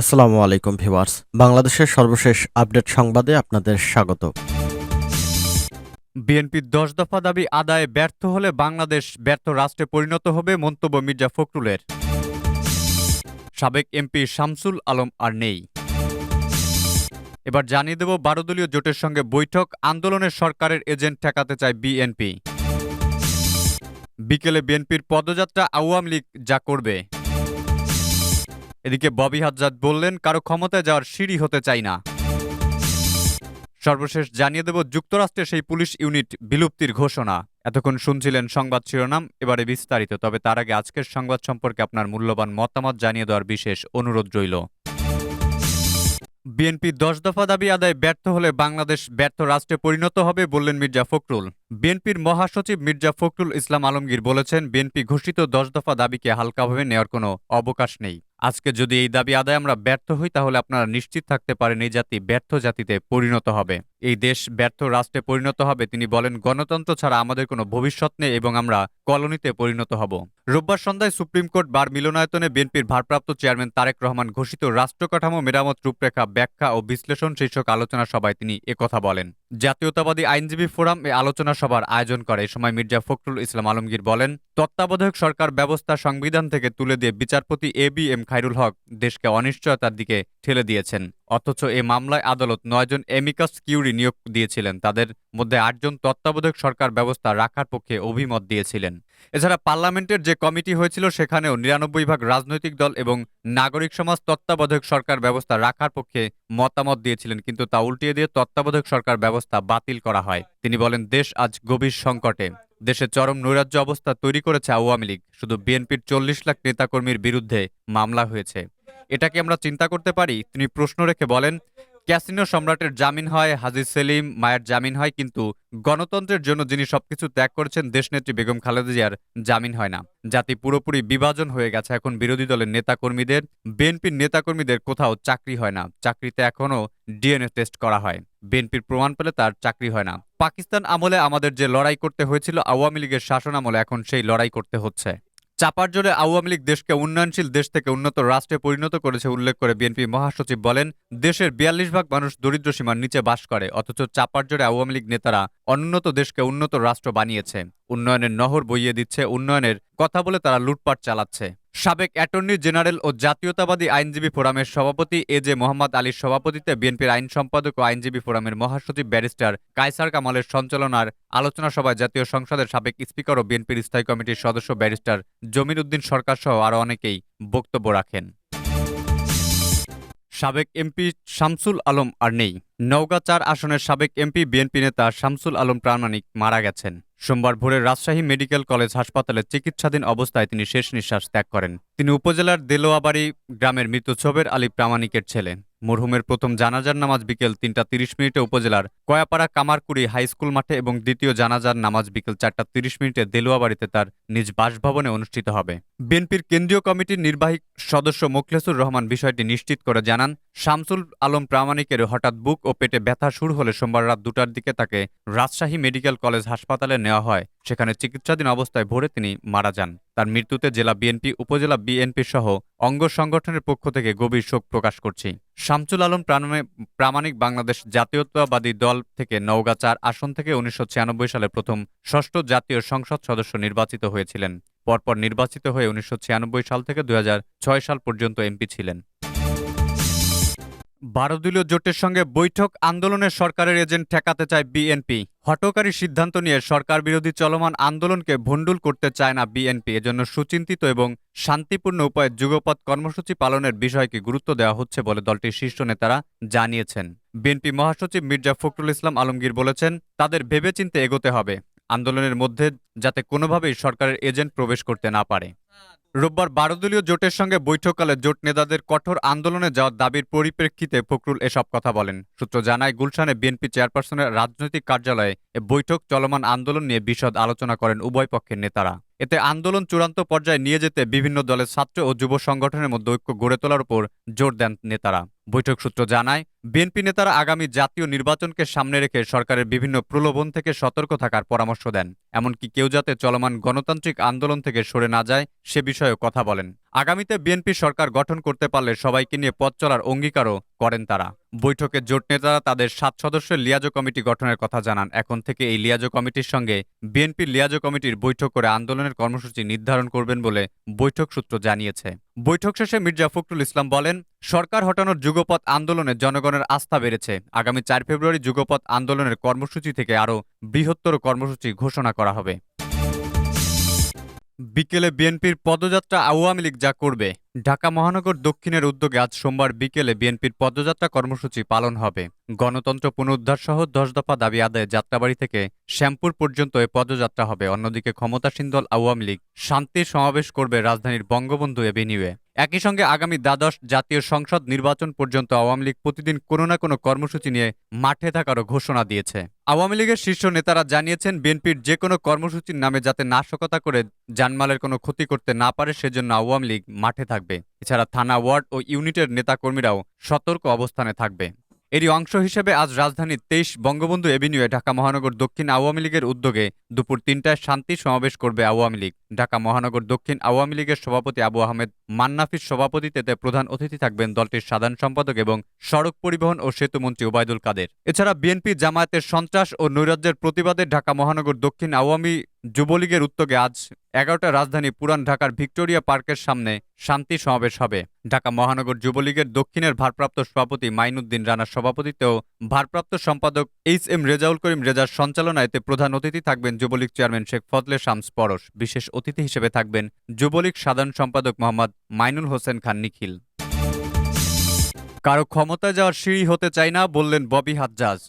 আসসালামু আলাইকুম ভিউয়ার্স। বাংলাদেশের সর্বশেষ আপডেট সংবাদে আপনাদের স্বাগত। বিএনপির দশ দফা দাবি আদায়ে ব্যর্থ হলে বাংলাদেশ ব্যর্থ রাষ্ট্রে পরিণত হবে মন্তব্য মির্জা ফখরুলের। সাবেক এমপি শামসুল আলম আর নেই। এবার জানিয়ে দেব বারো দলীয় জোটের সঙ্গে বৈঠক আন্দোলনের সরকারের এজেন্ট ঠেকাতে চায় বিএনপি। বিকেলে বিএনপির পদযাত্রা আওয়ামী লীগ যা করবে। এদিকে ববি হাজ্জাদ বললেন, কারও ক্ষমতায় যাওয়ার সিঁড়ি হতে চাই না। সর্বশেষ জানিয়ে দেব যুক্তরাষ্ট্রে সেই পুলিশ ইউনিট বিলুপ্তির ঘোষণা। এতক্ষণ শুনছিলেন সংবাদ শিরোনাম, এবারে বিস্তারিত, তবে তার আগে আজকের সংবাদ সম্পর্কে আপনার মূল্যবান মতামত জানিয়ে দেওয়ার বিশেষ অনুরোধ রইল। বিএনপি দশ দফা দাবি আদায় ব্যর্থ হলে বাংলাদেশ ব্যর্থ রাষ্ট্রে পরিণত হবে বললেন মির্জা ফখরুল। বিএনপির মহাসচিব মির্জা ফখরুল ইসলাম আলমগীর বলেছেন, বিএনপি ঘোষিত দশ দফা দাবিকে হালকাভাবে নেওয়ার কোনো অবকাশ নেই। আজকে যদি এই দাবি আদায় আমরা ব্যর্থ হই, তাহলে আপনারা নিশ্চিত থাকতে পারেন এই জাতি ব্যর্থ জাতিতে পরিণত হবে। এই দেশ ব্যর্থ রাষ্ট্রে পরিণত হবে। তিনি বলেন, গণতন্ত্র ছাড়া আমাদের কোনো ভবিষ্যৎ নেই এবং আমরা কলোনিতে পরিণত হব। রোববার সন্ধ্যায় সুপ্রিম কোর্ট বার মিলনায়তনে বিএনপির ভারপ্রাপ্ত চেয়ারম্যান তারেক রহমান ঘোষিত রাষ্ট্র কাঠামো মেরামত রূপরেখা ব্যাখ্যা ও বিশ্লেষণ শীর্ষক আলোচনা সভায় তিনি একথা বলেন। জাতীয়তাবাদী আইনজীবী ফোরাম এ আলোচনা সভার আয়োজন করে। এ সময় মির্জা ফখরুল ইসলাম আলমগীর বলেন, তত্ত্বাবধায়ক সরকার ব্যবস্থা সংবিধান থেকে তুলে দিয়ে বিচারপতি A B M Khairul Haque দেশকে অনিশ্চয়তার দিকে ঠেলে দিয়েছেন। অথচ এ মামলায় আদালত নয়জন এমিকাস কিউরি নিয়োগ দিয়েছিলেন। তাদের মধ্যে আটজন তত্ত্বাবধায়ক সরকার ব্যবস্থা রাখার পক্ষে অভিমত দিয়েছিলেন। এছাড়া পার্লামেন্টের যে কমিটি হয়েছিল, সেখানেও নিরানব্বই ভাগ রাজনৈতিক দল এবং নাগরিক সমাজ তত্ত্বাবধায়ক সরকার ব্যবস্থা রাখার পক্ষে মতামত দিয়েছিলেন। কিন্তু তা উল্টিয়ে দিয়ে তত্ত্বাবধায়ক সরকার ব্যবস্থা বাতিল করা হয়। তিনি বলেন, দেশ আজ গভীর সংকটে। দেশে চরম নৈরাজ্য অবস্থা তৈরি করেছে আওয়ামী লীগ। শুধু বিএনপির চল্লিশ লাখ নেতাকর্মীর বিরুদ্ধে মামলা হয়েছে। এটাকে আমরা চিন্তা করতে পারি? তিনি প্রশ্ন রেখে বলেন, ক্যাসিনো সম্রাটের জামিন হয় হাজির সেলিম মায়ের জামিন হয়, কিন্তু গণতন্ত্রের জন্য যিনি সবকিছু ত্যাগ করেছেন, দেশনেত্রী বেগম খালেদা জিয়ার জামিন হয় না। জাতি পুরোপুরি বিভাজন হয়ে গেছে এখন বিরোধী দলের নেতাকর্মীদের। বিএনপির নেতাকর্মীদের কোথাও চাকরি হয় না। চাকরিতে এখনও ডিএনএ টেস্ট করা হয়। বিএনপির প্রমাণ পেলে তার চাকরি হয় না। পাকিস্তান আমলে আমাদের যে লড়াই করতে হয়েছিল, আওয়ামী লীগের শাসন আমলে এখন সেই লড়াই করতে হচ্ছে। চাপার জোরে আওয়ামী লীগ দেশকে উন্নয়নশীল দেশ থেকে উন্নত রাষ্ট্রে পরিণত করেছে উল্লেখ করে বিএনপি মহাসচিব বলেন, দেশের বিয়াল্লিশ ভাগ মানুষ দরিদ্র সীমার নিচে বাস করে, অথচ চাপার জোরে আওয়ামী লীগ নেতারা অনুন্নত দেশকে উন্নত রাষ্ট্র বানিয়েছে। উন্নয়নের নহর বইয়ে দিচ্ছে, উন্নয়নের কথা বলে তারা লুটপাট চালাচ্ছে। সাবেক অ্যাটর্নি জেনারেল ও জাতীয়তাবাদী আইনজীবী ফোরামের সভাপতি এ জে মোহাম্মদ আলীর সভাপতিত্বে বিএনপির আইন সম্পাদক ও আইনজীবী ফোরামের মহাসচিব ব্যারিস্টার কায়সার কামালের সঞ্চালনার আলোচনা সভায় জাতীয় সংসদের সাবেক স্পিকার ও বিএনপির স্থায়ী কমিটির সদস্য ব্যারিস্টার জমির উদ্দিন সরকার সহ আরও অনেকেই বক্তব্য রাখেন। সাবেক এমপি শামসুল আলম আর নেই। নওগাঁ চার আসনের সাবেক এমপি, বিএনপি নেতা শামসুল আলম প্রামাণিক মারা গেছেন। সোমবার ভোরে রাজশাহী মেডিকেল কলেজ হাসপাতালে চিকিৎসাধীন অবস্থায় তিনি শেষ নিঃশ্বাস ত্যাগ করেন। তিনি উপজেলার দেলোয়াবাড়ি গ্রামের মৃত ছবের আলী প্রামাণিকের ছেলে। মরহুমের প্রথম জানাজার নামাজ বিকেল তিনটা তিরিশ মিনিটে উপজেলার কয়াপাড়া কামারকুড়ি হাই স্কুল মাঠে এবং দ্বিতীয় জানাজার নামাজ বিকেল চারটা তিরিশ মিনিটে দেলুয়াবাড়িতে তার নিজ বাসভবনে অনুষ্ঠিত হবে। বিএনপির কেন্দ্রীয় কমিটির নির্বাহী সদস্য মোখলেসুর রহমান বিষয়টি নিশ্চিত করে জানান, শামসুল আলম প্রামাণিকের হঠাৎ বুক ও পেটে ব্যথা শুরু হলে সোমবার রাত দুটার দিকে তাকে রাজশাহী মেডিকেল কলেজ হাসপাতালে নেওয়া হয়। সেখানে চিকিৎসাধীন অবস্থায় ভোরে তিনি মারা যান। তার মৃত্যুতে জেলা বিএনপি, উপজেলা বিএনপি সহ অঙ্গ সংগঠনের পক্ষ থেকে গভীর শোক প্রকাশ করছি। শামসুল আলম প্রামাণিক বাংলাদেশ জাতীয়তাবাদী দল থেকে নওগাঁ চার আসন থেকে উনিশশো ছিয়ানব্বই সালে প্রথম ষষ্ঠ জাতীয় সংসদ সদস্য নির্বাচিত হয়েছিলেন। পরপর নির্বাচিত হয়ে উনিশশো ছিয়ানব্বই সাল থেকে দু হাজার ছয় সাল পর্যন্ত এমপি ছিলেন। বারো দলীয় জোটের সঙ্গে বৈঠক আন্দোলনের সরকারের এজেন্ট ঠেকাতে চায় বিএনপি। হটকারী সিদ্ধান্ত নিয়ে সরকার বিরোধী চলমান আন্দোলনকে ভণ্ডুল করতে চায় না বিএনপি। এজন্য সুচিন্তিত এবং শান্তিপূর্ণ উপায়ে যুগপৎ কর্মসূচি পালনের বিষয়কে গুরুত্ব দেওয়া হচ্ছে বলে দলটির শীর্ষ নেতারা জানিয়েছেন। বিএনপি মহাসচিব মির্জা ফখরুল ইসলাম আলমগীর বলেছেন, তাদের ভেবেচিন্তে এগোতে হবে। আন্দোলনের মধ্যে যাতে কোনোভাবেই সরকারের এজেন্ট প্রবেশ করতে না পারে। রোববার বারো দলীয় জোটের সঙ্গে বৈঠককালে জোট নেতাদের কঠোর আন্দোলনে যাওয়ার দাবির পরিপ্রেক্ষিতে ফখরুল এসব কথা বলেন। সূত্র জানায়, গুলশানে বিএনপি চেয়ারপারসনের রাজনৈতিক কার্যালয়ে এ বৈঠক চলমান আন্দোলন নিয়ে বিশদ আলোচনা করেন উভয় পক্ষের নেতারা। এতে আন্দোলন চূড়ান্ত পর্যায়ে নিয়ে যেতে বিভিন্ন দলের ছাত্র ও যুব সংগঠনের মধ্যে ঐক্য গড়ে তোলার উপর জোর দেন নেতারা। বৈঠক সূত্র জানায় বিএনপি নেতারা আগামী জাতীয় নির্বাচনকে সামনে রেখে সরকারের বিভিন্ন প্রলোভন থেকে সতর্ক থাকার পরামর্শ দেন। এমনকি কেউ যাতে চলমান গণতান্ত্রিক আন্দোলন থেকে সরে না যায়, সে বিষয়েও কথা বলেন। আগামীতে বিএনপি সরকার গঠন করতে পারলে সবাইকে নিয়ে পথ চলার অঙ্গীকারও করেন তারা। বৈঠকে জোট নেতারা তাদের সাত সদস্যের লিয়াজো কমিটি গঠনের কথা জানান। এখন থেকে এই লিয়াজো কমিটির সঙ্গে বিএনপির লিয়াজো কমিটির বৈঠক করে আন্দোলনের কর্মসূচি নির্ধারণ করবেন বলে বৈঠক সূত্র জানিয়েছে। বৈঠক শেষে মির্জা ফখরুল ইসলাম বলেন, সরকার হটানোর যুগপথ আন্দোলনে জনগণের আস্থা বেড়েছে। আগামী চার ফেব্রুয়ারি যুগপথ আন্দোলনের কর্মসূচি থেকে আরও বৃহত্তর কর্মসূচি ঘোষণা করা হবে। বিকেলে বিএনপির পদযাত্রা আওয়ামী লীগ যা করবে। ঢাকা মহানগর দক্ষিণের উদ্যোগে আজ সোমবার বিকেলে বিএনপির পদযাত্রা কর্মসূচি পালন হবে। গণতন্ত্র পুনরুদ্ধার সহ দশ দফা দাবি আদায়ে যাত্রাবাড়ি থেকে শ্যামপুর পর্যন্ত এ পদযাত্রা হবে। অন্যদিকে ক্ষমতাসীন দল আওয়ামী লীগ শান্তির সমাবেশ করবে রাজধানীর বঙ্গবন্ধু এভিনিউয়ে। একই সঙ্গে আগামী দ্বাদশ জাতীয় সংসদ নির্বাচন পর্যন্ত আওয়ামী লীগ প্রতিদিন কোনো না কোনো কর্মসূচি নিয়ে মাঠে থাকারও ঘোষণা দিয়েছে। আওয়ামী লীগের শীর্ষ নেতারা জানিয়েছেন, বিএনপির যে কোনো কর্মসূচির নামে যাতে নাশকতা করে জানমালের কোনো ক্ষতি করতে না পারে, সেজন্য আওয়ামী লীগ মাঠে থাকবে। এছাড়া থানা ওয়ার্ড ও ইউনিটের নেতাকর্মীরাও সতর্ক অবস্থানে থাকবে। এরই অংশ হিসেবে আজ রাজধানীর তেইশ বঙ্গবন্ধু এভিনিউয়ে ঢাকা মহানগর দক্ষিণ আওয়ামী লীগের উদ্যোগে দুপুর তিনটায় শান্তি সমাবেশ করবে আওয়ামী লীগ। ঢাকা মহানগর দক্ষিণ আওয়ামী লীগের সভাপতি আবু আহমেদ মান্নাফির সভাপতিত্বে প্রধান অতিথি থাকবেন দলটির সাধারণ সম্পাদক এবং সড়ক পরিবহন ও সেতুমন্ত্রী ওবায়দুল কাদের। এছাড়া বিএনপি জামায়াতের সন্ত্রাস ও নৈরাজ্যের প্রতিবাদে ঢাকা মহানগর দক্ষিণ আওয়ামী যুবলীগের উদ্যোগে আজ এগারোটা রাজধানী পুরান ঢাকার ভিক্টোরিয়া পার্কের সামনে শান্তি সমাবেশ হবে। ঢাকা মহানগর যুবলীগের দক্ষিণের ভারপ্রাপ্ত সভাপতি মাইনুদ্দিন রানার সভাপতিত্বে ও ভারপ্রাপ্ত সম্পাদক এইচ এম রেজাউল করিম রেজার সঞ্চালনায় এতে প্রধান অতিথি থাকবেন যুবলীগ চেয়ারম্যান শেখ ফজলে শামস পরশ। বিশেষ অতিথি হিসেবে থাকবেন যুবলীগ সাধারণ সম্পাদক মোহাম্মদ মাইনুল হোসেন খান নিখিল। কারও ক্ষমতায় যাওয়ার সিঁড়ি হতে চাই না বললেন ববি হাজ্জাজ।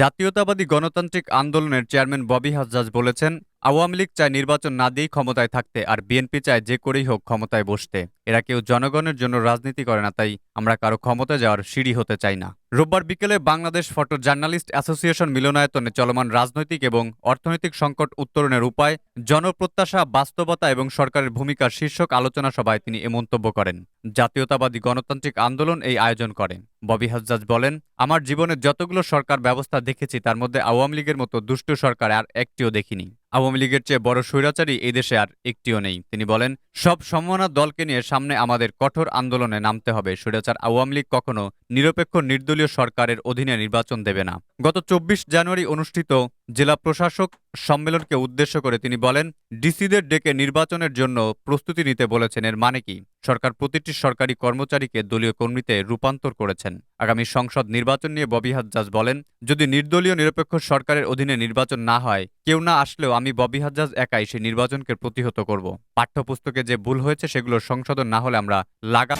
জাতীয়তাবাদী গণতান্ত্রিক আন্দোলনের চেয়ারম্যান ববি হাজ্জাজ বলেছেন আওয়ামী লীগ চায় নির্বাচন না দিয়েই ক্ষমতায় থাকতে আর বিএনপি চায় যে করেই হোক ক্ষমতায় বসতে। এরা কেউ জনগণের জন্য রাজনীতি করে না, তাই আমরা কারও ক্ষমতায় যাওয়ার সিঁড়ি হতে চাই না। রোববার বিকেলে বাংলাদেশ ফটো জার্নালিস্ট অ্যাসোসিয়েশন মিলনায়তনে চলমান রাজনৈতিক এবং অর্থনৈতিক সংকট উত্তরণের উপায়, জনপ্রত্যাশা, বাস্তবতা এবং সরকারের ভূমিকা শীর্ষক আলোচনা সভায় তিনি এ মন্তব্য করেন। জাতীয়তাবাদী গণতান্ত্রিক আন্দোলন এই আয়োজন করে। ববি হাজ্জাজ বলেন, আমার জীবনে যতগুলো সরকার ব্যবস্থা দেখেছি, তার মধ্যে আওয়ামী লীগের মতো দুষ্ট সরকার আর একটিও দেখিনি। আওয়ামী লীগের চেয়ে বড় স্বৈরাচারী এই দেশে আর একটিও নেই। তিনি বলেন, সব সম্ভাবনা দলকে নিয়ে সামনে আমাদের কঠোর আন্দোলনে নামতে হবে। স্বৈরাচার আওয়ামী লীগ কখনো নিরপেক্ষ নির্দলীয় সরকারের অধীনে নির্বাচন দেবে না। গত চব্বিশ জানুয়ারি অনুষ্ঠিত জেলা প্রশাসক সম্মেলনকে উদ্দেশ্য করে তিনি বলেন, ডিসিদের ডেকে নির্বাচনের জন্য প্রস্তুতি নিতে বলেছেন। এর মানে কি? সরকার প্রতিটি সরকারি কর্মচারীকে দলীয় কর্মীতে রূপান্তর করেছেন। আগামী সংসদ নির্বাচন নিয়ে ববি হাজ্জাজ বলেন, যদি নির্দলীয় নিরপেক্ষ সরকারের অধীনে নির্বাচন না হয়, কেউ না আসলেও আমি ববি হাজ্জাজ একাই সেই নির্বাচনকে প্রতিহত করব। পাঠ্যপুস্তকে যে ভুল হয়েছে সেগুলোর সংশোধন না হলে আমরা লাগা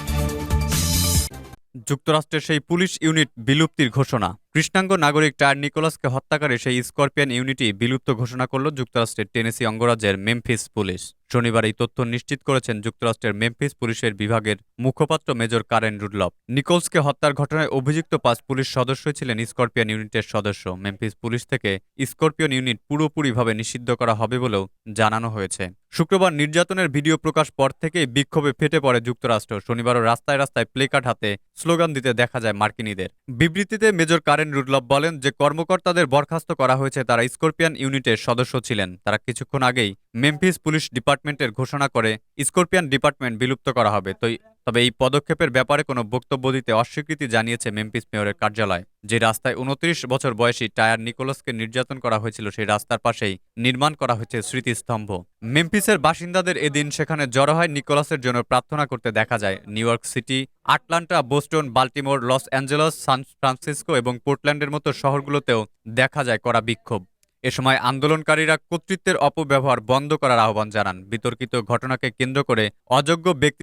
যুক্তরাষ্ট্রের সেই পুলিশ ইউনিট বিলুপ্তির ঘোষণা। কৃষ্ণাঙ্গ নাগরিক টায়ার নিকোলাসকে হত্যাকারী সেই স্করপিয়ান ইউনিটই বিলুপ্ত ঘোষণা করল যুক্তরাষ্ট্রের টেনেসি অঙ্গরাজ্যের মেমফিস পুলিশ। শনিবার এই তথ্য নিশ্চিত করেছেন যুক্তরাষ্ট্রের মেমফিস পুলিশের বিভাগের মুখপাত্র মেজর কারেন রুডলভ নিকোলসকে হত্যার ঘটনায় অভিযুক্ত পাঁচ পুলিশ সদস্যই ছিলেন স্করপিয়ান ইউনিটের সদস্য। মেমফিস পুলিশ থেকে স্করপিয়ন ইউনিট পুরোপুরিভাবে নিষিদ্ধ করা হবে বলেও জানানো হয়েছে। শুক্রবার নির্যাতনের ভিডিও প্রকাশ পর থেকেই বিক্ষোভে ফেটে পড়ে যুক্তরাষ্ট্র। শনিবারও রাস্তায় রাস্তায় প্লেকার্ড হাতে স্লোগান দিতে দেখা যায় মার্কিনীদের। বিবৃতিতে মেজর কারেন রুডলভ বলেন যে কর্মকর্তাদের বরখাস্ত করা হয়েছে তারা স্করপিয়ান ইউনিটের সদস্য ছিলেন। তারা কিছুক্ষণ আগেই মেমফিস পুলিশ ডিপার্টমেন্টের ঘোষণা করে স্করপিয়ান ডিপার্টমেন্ট বিলুপ্ত করা হবে। তো তবে এই পদক্ষেপের ব্যাপারে কোনো বক্তব্য দিতে অস্বীকৃতি জানিয়েছে মেমফিস মেয়রের কার্যালয়। যে রাস্তায় উনত্রিশ বছর বয়সী টায়ার নিকোলাসকে নির্যাতন করা হয়েছিল, সেই রাস্তার পাশেই নির্মাণ করা হয়েছে স্মৃতিস্তম্ভ। মেমফিসের বাসিন্দাদের এদিন সেখানে জড়ো হয় নিকোলাসের জন্য প্রার্থনা করতে দেখা যায়। New York City, Atlanta, Boston, Baltimore, Los Angeles, San Francisco এবং পোর্টল্যান্ডের মতো শহরগুলোতেও দেখা যায় করা বিক্ষোভ। এ সময় আন্দোলনকারীরা কর্তৃত্বের অপব্যবহার বন্ধ করার আহ্বান জানান। বিতর্কিত ঘটনাকে কেন্দ্র করে অযোগ্য ব্যক্তি